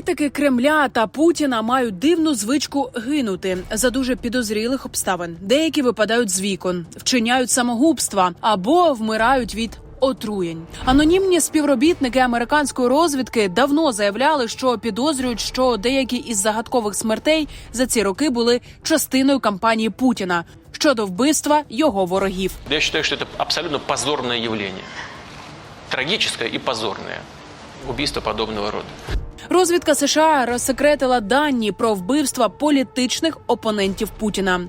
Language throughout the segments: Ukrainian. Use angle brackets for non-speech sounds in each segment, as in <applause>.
Критики Кремля та Путіна мають дивну звичку гинути за дуже підозрілих обставин. Деякі випадають з вікон, вчиняють самогубства або вмирають від. Отруєнь анонімні співробітники американської розвідки давно заявляли, що підозрюють, що деякі із загадкових смертей за ці роки були частиною кампанії Путіна щодо вбивства його ворогів. Я считаю, что это абсолютно позорное явление. Трагическое и позорное. Убийство подобного рода. Розвідка США розсекретила дані про вбивства політичних опонентів Путіна.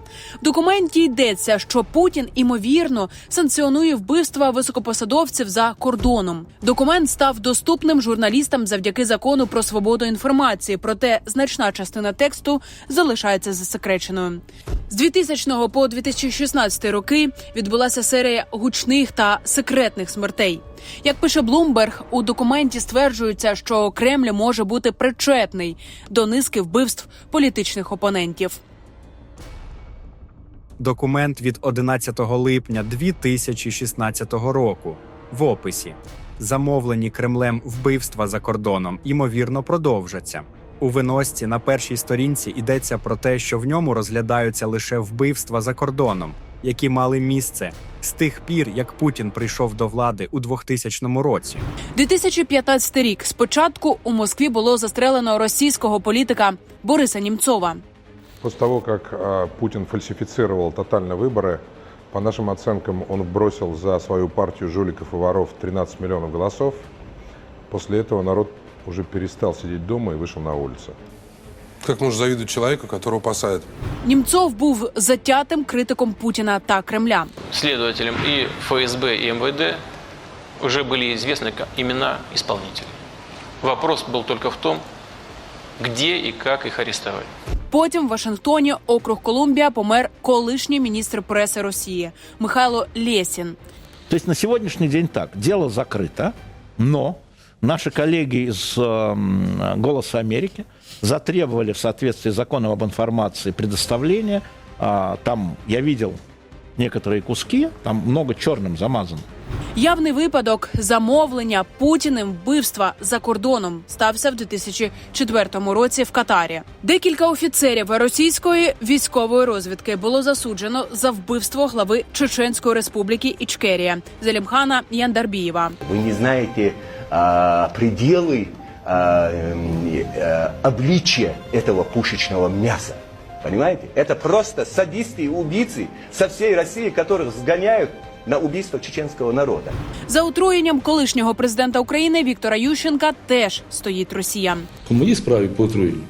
В документі йдеться, що Путін імовірно санкціонує вбивства високопосадовців за кордоном. Документ став доступним журналістам завдяки закону про свободу інформації. Проте значна частина тексту залишається засекреченою. З 2000 по 2016 роки відбулася серія гучних та секретних смертей. Як пише Блумберг, у документі стверджується, що Кремль може бути причетний до низки вбивств політичних опонентів. Документ від 11 липня 2016 року. В описі замовлені Кремлем вбивства за кордоном ймовірно продовжаться. У виносці на першій сторінці йдеться про те, що в ньому розглядаються лише вбивства за кордоном, які мали місце з тих пір, як Путін прийшов до влади у 2000 році. 2015 рік. Спочатку у Москві було застрелено російського політика Бориса Німцова. После того, как а, Путин фальсифицировал тотально выборы, по нашим оценкам, он бросил за свою партию жуликов и воров 13 миллионов голосов. После этого народ уже перестал сидеть дома и вышел на улицу. Как можно завидовать человеку, которого посадят? Німцов був затятим критиком Путіна та Кремля. Следователям и ФСБ, и МВД уже были известны ка- имена исполнителей. Вопрос был только в том, где и как их арестовать. Потім в Вашингтоні, округ Колумбія, помер колишній міністр преси Росії Михайло Лєсін. То есть на сегодняшний день так, дело закрыто, но наши коллеги из эм, «Голоса Америки» затребовали в соответствии с законом об информации предоставления. А, там я видел некоторые куски, там много черным замазано. Явний випадок замовлення Путіним вбивства за кордоном стався в 2004 році в Катарі. Декілька офіцерів російської військової розвідки було засуджено за вбивство глави Чеченської республіки Ічкерія Зелімхана Яндарбієва. Вы не знаете а, пределы а, м, э, обличия этого пушечного мяса. Понимаете? Это просто садисты и убийцы со всей России, которых сгоняют на убийство чеченского народа. За отруєнням колишнього президента України Віктора Ющенка теж стоїть Росія. У моїй справі по отруєнню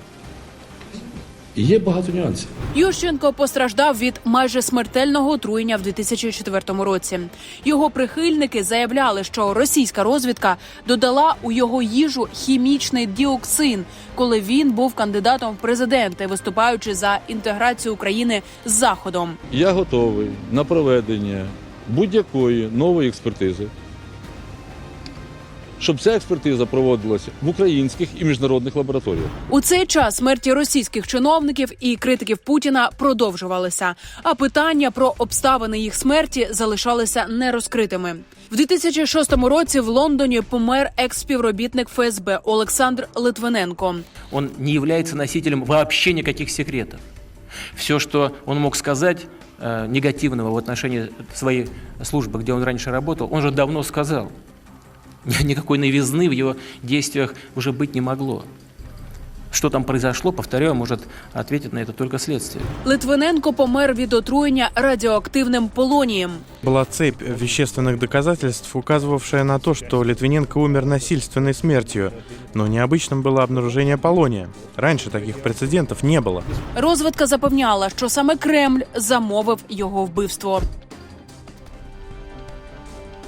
є багато нюансів. Ющенко постраждав від майже смертельного отруєння в 2004 році. Його прихильники заявляли, що російська розвідка додала у його їжу хімічний діоксин, коли він був кандидатом в президенти, виступаючи за інтеграцію України з заходом. Я готовий на проведення будь-якої нової експертизи, щоб ця експертиза проводилася в українських і міжнародних лабораторіях. У цей час смерті російських чиновників і критиків Путіна продовжувалися, а питання про обставини їх смерті залишалися нерозкритими. В 2006 році в Лондоні помер екс-співробітник ФСБ Олександр Литвиненко. Он не является носителем вообще никаких секретов. Все, что он мог сказать э, негативного в отношении своей службы, где он раньше работал, он же давно сказал. <laughs> Никакой новизны в его действиях уже быть не могло. Что там произошло, повторяю, может ответить на это только следствие. Литвиненко помер від отруєння радіоактивним полонієм. Была цепь вещественных доказательств, указывавшая на то, что Литвиненко умер насильственной смертью, но необычным было обнаружение полония. Раньше таких прецедентов не было. Розвідка запевняла, що саме Кремль замовив його вбивство.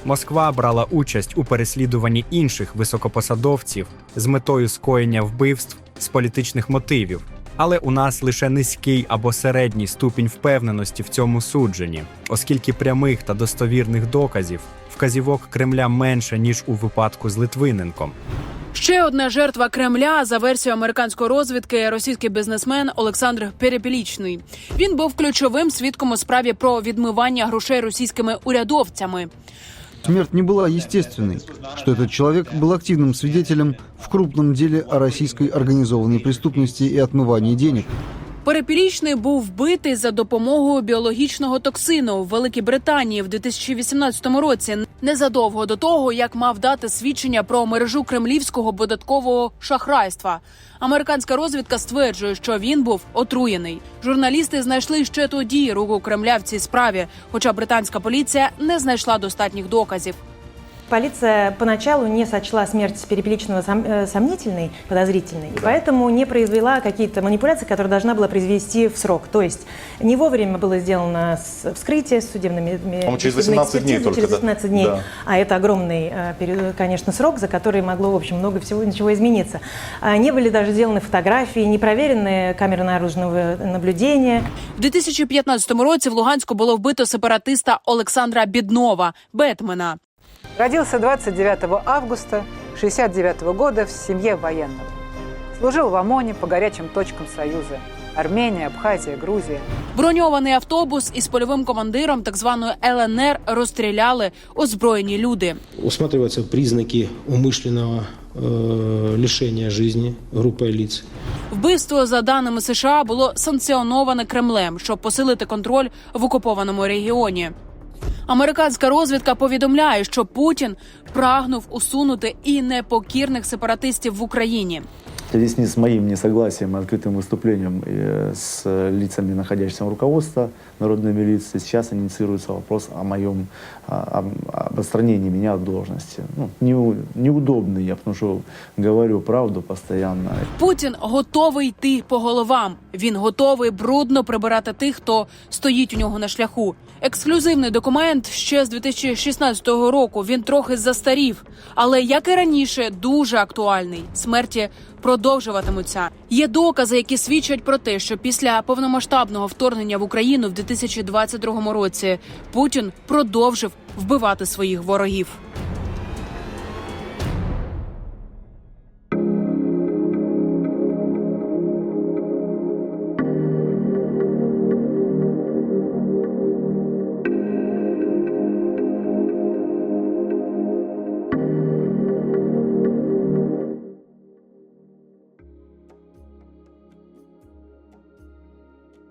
Москва брала участь у переслідуванні інших високопосадовців з метою скоєння вбивств з політичних мотивів. Але у нас лише низький або середній ступінь впевненості в цьому судженні, оскільки прямих та достовірних доказів вказівок Кремля менше ніж у випадку з Литвиненком. Ще одна жертва Кремля за версією американської розвідки російський бізнесмен Олександр Перепелічний. Він був ключовим свідком у справі про відмивання грошей російськими урядовцями. Смерть не была естественной, что этот человек был активным свидетелем в крупном деле о российской организованной преступности и отмывании денег. Перепілічний був вбитий за допомогою біологічного токсину в Великій Британії в 2018 році, незадовго до того, як мав дати свідчення про мережу кремлівського податкового шахрайства. Американська розвідка стверджує, що він був отруєний. Журналісти знайшли ще тоді руку Кремля в цій справі, хоча британська поліція не знайшла достатніх доказів. Полиция поначалу не сочла смерть Перепеличного сом- э, сомнительной, подозрительной, и поэтому не произвела какие-то манипуляции, которые должна была произвести в срок. То есть не вовремя было сделано вскрытие с судебными По-моему, через 18 дней только, через да? 18 дней. Да. А это огромный, э, период, конечно, срок, за который могло, в общем, много всего ничего измениться. А Не были даже сделаны фотографии, не проверены камеры наружного наблюдения. В 2015 році в Луганську було вбито сепаратиста Олександра Біднова Бетмена. Родился 29 августа 69 года в семье военного. Служил в ОМОНе по горячим точкам Союза. Армения, Абхазия, Грузия. Броньований автобус із польовим командиром так званої ЛНР розстріляли озброєні люди. усматриваются признаки умышленного э, лишения жизни группой лиц. Вбивство за даними США було санкціоноване Кремлем, щоб посилити контроль в окупованому регіоні. Американська розвідка повідомляє, що Путін прагнув усунути і непокірних сепаратистів в Україні В связи с не- с моим несогласием и открытым выступлением э, с лицами, находящимися в руководстве народной милиции, сейчас инициируется вопрос о моем а, об, об отстранении меня от должности. Ну, неу- неудобный я, потому что говорю правду постоянно. Путін готовий йти по головам. Він готовий брудно прибирати тих, хто стоїть у нього на шляху. Ексклюзивний документ ще з 2016 року. Він трохи застарів, але як і раніше, дуже актуальний. Смерті продовжуватимуться. Є докази, які свідчать про те, що після повномасштабного вторгнення в Україну в 2022 році Путін продовжив вбивати своїх ворогів.